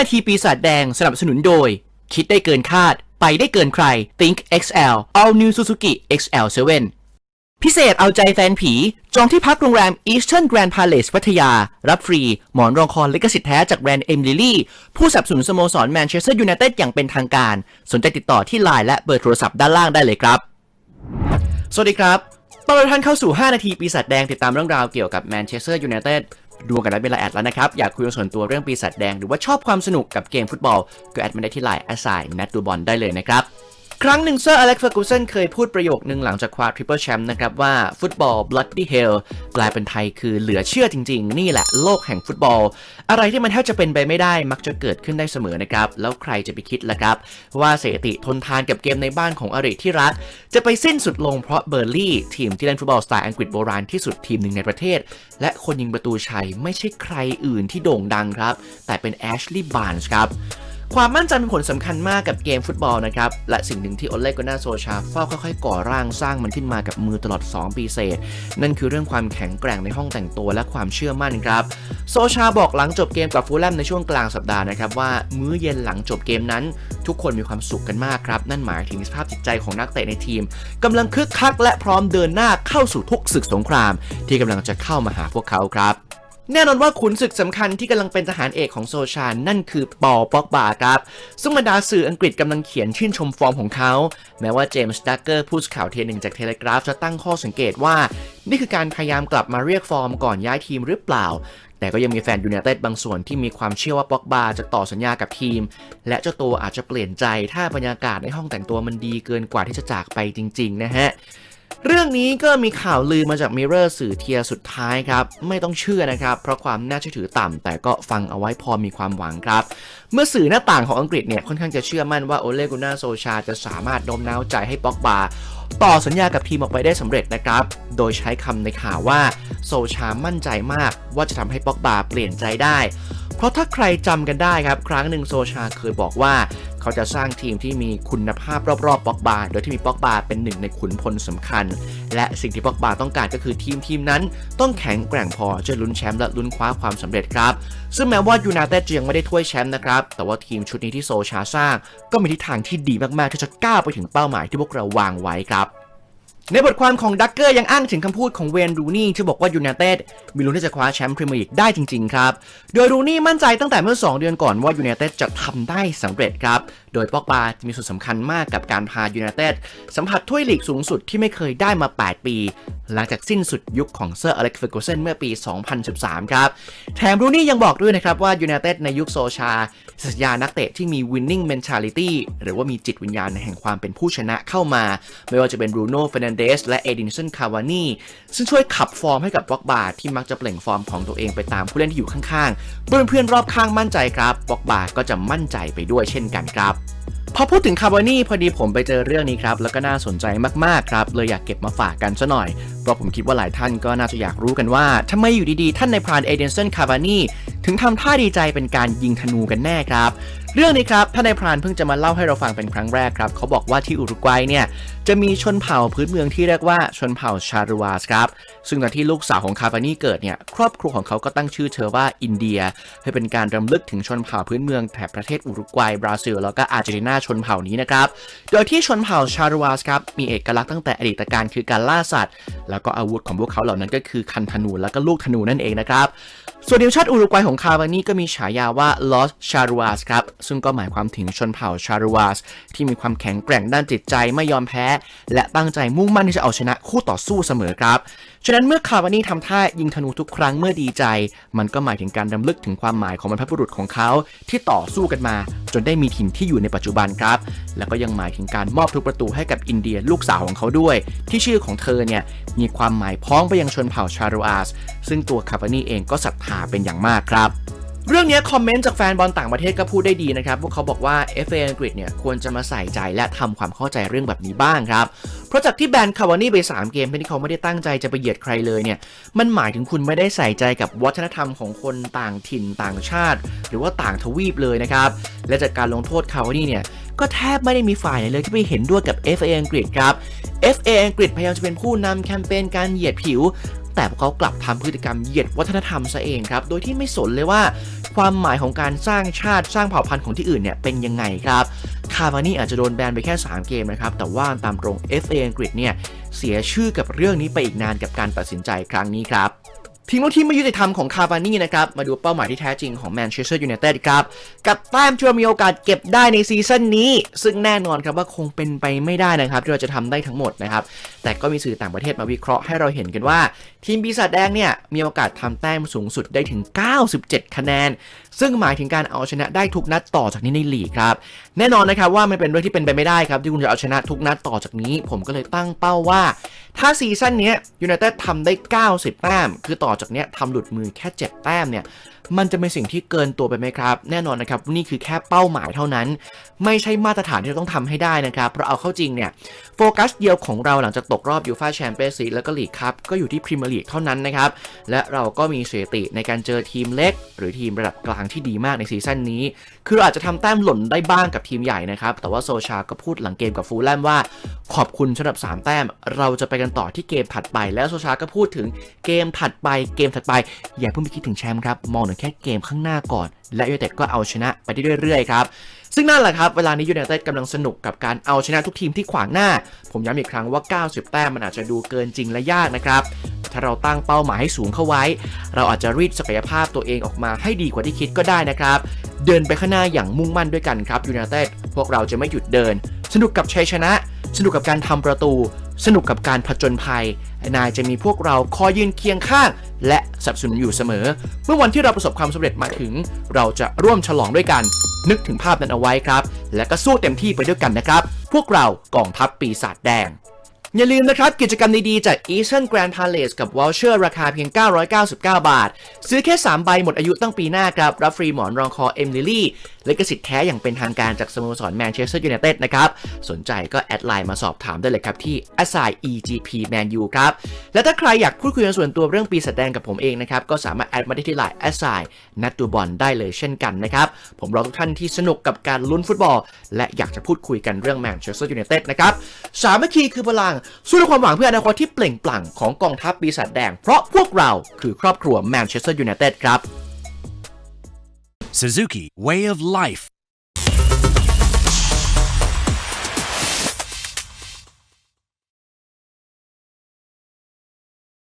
5 นาทีปีศาจแดงสนับสนุนโดย คิดได้เกินคาด ไปได้เกินใคร Think XL All New Suzuki XL7 พิเศษเอาใจแฟนผี จองที่พักโรงแรม Eastern Grand Palace พัทยา รับฟรี หมอนรองคอลิขสิทธิ์แท้จากแบรนด์เอ็มลิลี่ ผู้สนับสนุนสโมสรแมนเชสเตอร์ยูไนเต็ดอย่างเป็นทางการ สนใจติดต่อที่ไลน์และเบอร์โทรศัพท์ด้านล่างได้เลยครับ สวัสดีครับตอนรับท่านเข้าสู่ 5 นาทีปีศาจแดงติดตามเรื่องราวเกี่ยวกับแมนเชสเตอร์ยูไนเต็ด ดูกันได้เป็นละแอดแล้วนะครับ อยากคุยส่วนตัวเรื่องปีศาจแดง หรือว่าชอบความสนุกกับเกมฟุตบอล ก็แอดมาได้ที่ไลน์แอสไซน์นัดดูบอลได้เลยนะครับ ครั้งหนึ่งเซอร์อเล็กซ์เฟอร์กูสันเคยพูดประโยคนึงหลังจากคว้าทริปเปิลแชมป์นะครับว่าฟุตบอล bloody hell แปลเป็นไทยคือเหลือเชื่อจริง ๆ นี่แหละโลกแห่งฟุตบอล อะไรที่มันแทบจะเป็นไปไม่ได้มักจะเกิดขึ้นได้เสมอนะครับ แล้วใครจะไปคิดล่ะครับ ว่าเสถิติทนทานกับเกมในบ้านของอริที่รัก จะไปสิ้นสุดลงเพราะเบอร์ลี่ทีมที่เล่นฟุตบอลสไตล์อังกฤษโบราณที่สุดทีมหนึ่งในประเทศ และคนยิงประตูชัยไม่ใช่ใครอื่นที่โด่งดังครับแต่เป็นแอชลีย์บาร์นส์ครับ ความมั่นใจเป็นผลสำคัญมากกับเกมฟุตบอลนะครับ และสิ่งหนึ่งที่โอเล่กนาโซชาเฝ้าค่อยๆ ก่อร่างสร้างมันขึ้นมากับมือตลอด 2 ปีเศษ นั่นคือเรื่องความแข็งแกร่งในห้องแต่งตัวและความเชื่อมั่นครับ โซชาบอกหลังจบเกมกับฟูลแลมในช่วงกลางสัปดาห์นะครับว่ามื้อเย็นหลังจบเกมนั้น ทุกคนมีความสุขกันมากครับ นั่นหมายถึงสภาพจิตใจของนักเตะในทีมกำลังคึกคักและพร้อมเดินหน้าเข้าสู่ทุกศึกสงคราม ที่กำลังจะเข้ามาหาพวกเขาครับ แน่นอนว่าขุนศึกสำคัญที่กำลังเป็นทหารเอกของโซชา นั่นคือปอป็อกบาครับ ซึ่งบรรดาสื่ออังกฤษกำลังเขียนชื่นชมฟอร์มของเขา แม้ว่าเจมส์ดักเกอร์ผู้สื่อข่าวเทหนึ่งจากเทเลกราฟจะตั้งข้อสังเกตว่า นี่คือการพยายามกลับมาเรียกฟอร์มก่อนย้ายทีมหรือเปล่า แต่ก็ยังมีแฟนยูไนเต็ดบางส่วนที่มีความเชื่อว่าป็อกบาจะต่อสัญญากับทีม และเจ้าตัวอาจจะเปลี่ยนใจถ้าบรรยากาศในห้องแต่งตัวมันดีเกินกว่าที่จะจากไปจริง ๆ นะฮะ เรื่องนี้ก็มีข่าวลือมาจากมิเรอร์สื่อเทียร์สุดท้ายครับ ไม่ต้องเชื่อนะครับ เพราะความน่าเชื่อถือต่ำแต่ก็ฟังเอาไว้พอมีความหวังครับ เมื่อสื่อหน้าต่างของอังกฤษเนี่ยค่อนข้างจะเชื่อมั่นว่าโอเลกุน่าโซชาจะสามารถโน้มน้าวใจให้ป็อกบาต่อสัญญากับทีมออกไปได้สำเร็จนะครับ โดยใช้คำในข่าวว่าโซชามั่นใจมากว่าจะทำให้ป็อกบาเปลี่ยนใจได้ เพราะถ้าใครจำกันได้ครับ ครั้งหนึ่งโซชาเคยบอกว่า เขาจะสร้างทีมที่มีคุณภาพรอบๆป็อกบาโดยที่มีป็อกบาเป็นหนึ่งในขุนพลสำคัญ และสิ่งที่ป็อกบาต้องการก็คือทีมทีมนั้น ต้องแข็งแกร่งพอจะลุ้นแชมป์และลุ้นคว้าความสำเร็จครับ ซึ่งแม้ว่ายูนาเต็ดจะยังไม่ได้ถ้วยแชมป์นะครับ แต่ว่าทีมชุดนี้ที่โซชาสร้างก็มีทิศทางที่ดีมากๆที่จะก้าวไปถึงเป้าหมายที่พวกเราวางไว้ครับ ในบทความของดักเกอร์ยังอ้างถึงคำพูดของเวนรูนี่ที่บอกว่ายูไนเต็ดมีลุ้นที่จะคว้าแชมป์พรีเมียร์ลีกได้จริงๆครับ โดยรูนี่มั่นใจตั้งแต่เมื่อ 2 เดือนก่อนว่ายูไนเต็ดจะทำได้สำเร็จครับโดยปอกบาจะมีส่วนสำคัญมากกับการพายูไนเต็ดสัมผัสถ้วยลีกสูงสุดที่ไม่เคยได้มา 8 ปี หลังจากสิ้นสุดยุคของเซอร์อเล็กซ์เฟอร์กูสันเมื่อปี 2013 ครับ แถมรูนี่ยังบอกด้วยนะครับว่ายูไนเต็ดในยุคโซชาสัญญานักเตะที่มี winning mentality หรือว่ามีจิตวิญญาณแห่งความเป็นผู้ชนะเข้ามา ไม่ว่าจะเป็นบรูโน่เฟรนันเดสและเอดินสันคาวานีซึ่งช่วยขับฟอร์มให้กับบ็อกบาที่มักจะเปล่งฟอร์มของตัวเองไปตามผู้เล่นที่อยู่ข้างๆเพื่อนเพื่อนๆรอบข้างมั่นใจครับบ็อกบาก็จะมั่นใจไปด้วยเช่นกันครับ พอพูดถึงคาร์บอนี่พอดีผมไปเจอเรื่องนี้ครับ แล้วก็น่าสนใจมากๆครับ เลยอยากเก็บมาฝากกันซะหน่อย เพราะผมคิดว่าหลายท่านก็น่าจะอยากรู้กันว่าทำไมอยู่ดีๆ ท่านในพรานเอเดนสันคาร์บอนี่ถึงทำท่าดีใจเป็นการยิงธนูกันแน่ครับ เรื่องนี้ครับท่านในพรานเพิ่งจะมาเล่าให้เราฟังเป็นครั้งแรกครับ เขาบอกว่าที่อุรุกวัยเนี่ยจะมีชนเผ่าพื้นเมืองที่เรียกว่าชนเผ่าชารูวาสครับซึ่งตอนที่ลูกสาวของคาร์บานี่เกิดเนี่ยครอบครัวของเขาก็ตั้งชื่อเธอว่าอินเดียเพื่อเป็นการรำลึกถึงชนเผ่าพื้นเมืองแถบประเทศอุรุกวัยบราซิล แล้วก็อาร์เจนตินาชนเผ่านี้นะครับ โดยที่ชนเผ่าชารวาสครับมีเอกลักษณ์ตั้งแต่อดีตการคือการล่าสัตว์ แล้วก็อาวุธของพวกเขาเหล่านั้นก็คือคันธนูแล้วก็ลูกธนูนั่นเองนะครับส่วนทีมชาติอุรุกวัยของคาร์บานี่ก็มีฉายาว่า Los c h a r u a s ครับซึ่งก็หมายความถึงชนเผ่าชารวาสที่มีความแข็งแกร่งด้านจิตใจไม่ยอมแพ้ และตั้งใจมุ่งมั่นที่จะเอาชนะคู่ต่อสู้เสมอครับ ฉะนั้นเมื่อคาร์บานี่ทำท่ายิงธนูทุกครั้งเมื่อดีใจ มันก็หมายถึงการรำลึกถึงความหมายของบรรพบุรุษของเขาที่ต่อสู้กันมา จนได้มีถิ่นที่อยู่ในปัจจุบันครับ แล้วก็ยังหมายถึงการมอบทุกประตูให้กับอินเดียลูกสาวของเขาด้วย ที่ชื่อของเธอเนี่ยมีความหมายพ้องไปยังชนเผ่าชารูอาส ซึ่งตัวคาร์บานี่เองก็ศรัทธาเป็นอย่างมากครับเรื่องนี้คอมเมนต์จากแฟนบอลต่างประเทศก็พูดได้ดีนะครับ พวกเขาบอกว่า FA อังกฤษเนี่ยควรจะมาใส่ใจและทำความเข้าใจเรื่องแบบนี้บ้างครับ เพราะจากที่แบนคาวานี่ไป 3 เกมที่เขาไม่ได้ตั้งใจจะไปเหยียดใครเลยเนี่ย มันหมายถึงคุณไม่ได้ใส่ใจกับวัฒนธรรมของคนต่างถิ่นต่างชาติ หรือว่าต่างทวีปเลยนะครับ และจากการลงโทษคาวานี่เนี่ยก็แทบไม่ได้มีฝ่ายไหนเลยที่ไปเห็นด้วยกับ FA อังกฤษครับ FA อังกฤษพยายามจะเป็นผู้นำแคมเปญการเหยียดผิวแแต่พวกเขากลับทำพฤติกรรมเหยียดวัฒนธรรมซะเองครับ โดยที่ไม่สนเลยว่า ความหมายของการสร้างชาติสร้างเผ่าพันธุ์ของที่อื่นเนี่ยเป็นยังไงครับ คาวานี่อาจจะโดนแบนไปแค่ 3 เกมนะครับ แต่ว่าตามตรง FA อังกฤษเนี่ย เสียชื่อกับเรื่องนี้ไปอีกนานกับการตัดสินใจครั้งนี้ครับทีมที่ไม่ยุติธรรมของคาวานี่นะครับ มาดูเป้าหมายที่แท้จริงของแมนเชสเตอร์ยูไนเต็ดครับ กับแต้มที่เรามีโอกาสเก็บได้ในซีซั่นนี้ ซึ่งแน่นอนครับว่าคงเป็นไปไม่ได้นะครับที่เราจะทำได้ทั้งหมดนะครับ แต่ก็มีสื่อต่างประเทศมาวิเคราะห์ให้เราเห็นกันว่า ทีมปีศาจแดงเนี่ย มีโอกาสทำแต้มสูงสุดได้ถึง 97 คะแนนซึ่งหมายถึงการเอาชนะได้ทุกนัดต่อจากนี้ในลีกครับ แน่นอนนะครับว่ามันเป็นเรื่องที่เป็นไปไม่ได้ครับที่คุณจะเอาชนะทุกนัดต่อจากนี้ ผมก็เลยตั้งเป้าว่า ถ้าซีซั่นนี้ยูไนเต็ดทำได้ 90 แต้ม คือต่อจากนี้ทำหลุดมือแค่ 7 แต้มเนี่ย มันจะเป็นสิ่งที่เกินตัวไปไหมครับ แน่นอนนะครับนี่คือแค่เป้าหมายเท่านั้น ไม่ใช่มาตรฐานที่เราต้องทำให้ได้นะครับ เพราะเอาเข้าจริงเนี่ยโฟกัสเดียวของเราหลังจากตกรอบยูฟาแชมเปี้ยนส์ลีกแล้วก็ลีกครับก็อยู่ที่พรีเมียร์ลีกเท่านั้นนะครับ และเราก็มีสถิติในการเจอทีมเล็ก หรือทีมระดับกลางที่ดีมากในซีซั่นนี้ คือเราอาจจะทำแต้มหล่นได้บ้างกับทีมใหญ่นะครับ แต่ว่าโซชาก็พูดหลังเกมกับฟูลแลมว่า ขอบคุณสำหรับ 3 แต้ม เราจะไปกันต่อที่เกมถัดไป แล้วโซชาก็พูดถึงเกมถัดไปเกมถัดไป อย่าเพิ่งไปคิดถึงแชมป์ครับมองถึงแค่เกมข้างหน้าก่อน และยูไนเต็ดก็เอาชนะไปได้เรื่อยๆครับซึ่งนั่นแหละครับเวลานี้ยูไนเต็ดกำลังสนุกกับการเอาชนะทุกทีมที่ขวางหน้า ผมย้ำอีกครั้งว่า 90 แต้มมันอาจจะดูเกินจริงและยากนะครับถ้าเราตั้งเป้าหมายให้สูงเข้าไว้ เราอาจจะรีดศักยภาพตัวเองออกมาให้ดีกว่าที่คิดก็ได้นะครับ เดินไปข้างหน้าอย่างมุ่งมั่นด้วยกันครับยูไนเต็ดพวกเราจะไม่หยุดเดิน สนุกกับชัยชนะ สนุกกับการทำประตู สนุกกับการผจญภัย นายจะมีพวกเราคอยยืนเคียงข้าง และสนับสนุนอยู่เสมอ เมื่อวันที่เราประสบความสำเร็จมาถึง เราจะร่วมฉลองด้วยกัน นึกถึงภาพนั้นเอาไว้ครับ และก็สู้เต็มที่ไปด้วยกันนะครับ พวกเรากองทัพปีศาจแดงอย่าลืมนะครับ กิจกรรมดีๆจาก Eastern Grand Palace กับ Voucher ราคาเพียง 999 บาท ซื้อแค่ 3 ใบหมดอายุตั้งปีหน้าครับ รับฟรีหมอนรองคอเอมลิลี่ละกสิทธิ์แท้อย่างเป็นทางการจากสโมสรแมนเชสเตอร์ยูไนเต็ดนะครับ สนใจก็แอดไลน์มาสอบถามได้เลยครับที่ a s i egp manu ครับ และถ้าใครอยากพูดคุยกันส่วนตัวเรื่องปีศาจแดงกับผมเองนะครับ ก็สามารถแอดมาได้ที่ไลน์ a s i นัดตัวบอลได้เลยเช่นกันนะครับ ผมรอทุกท่านที่สนุกกับการลุ้นฟุตบอล และอยากจะพูดคุยกันเรื่องแมนเชสเตอร์ยูไนเต็ดนะครับสามัคคีคือพลังสู้ด้วยความหวังเพื่ออนาคตที่เปล่งปลั่งของกองทัพปีศาจแดง เพราะพวกเราคือครอบครัวแมนเชสเตอร์ยูไนเต็ดครับ Suzuki Way of Life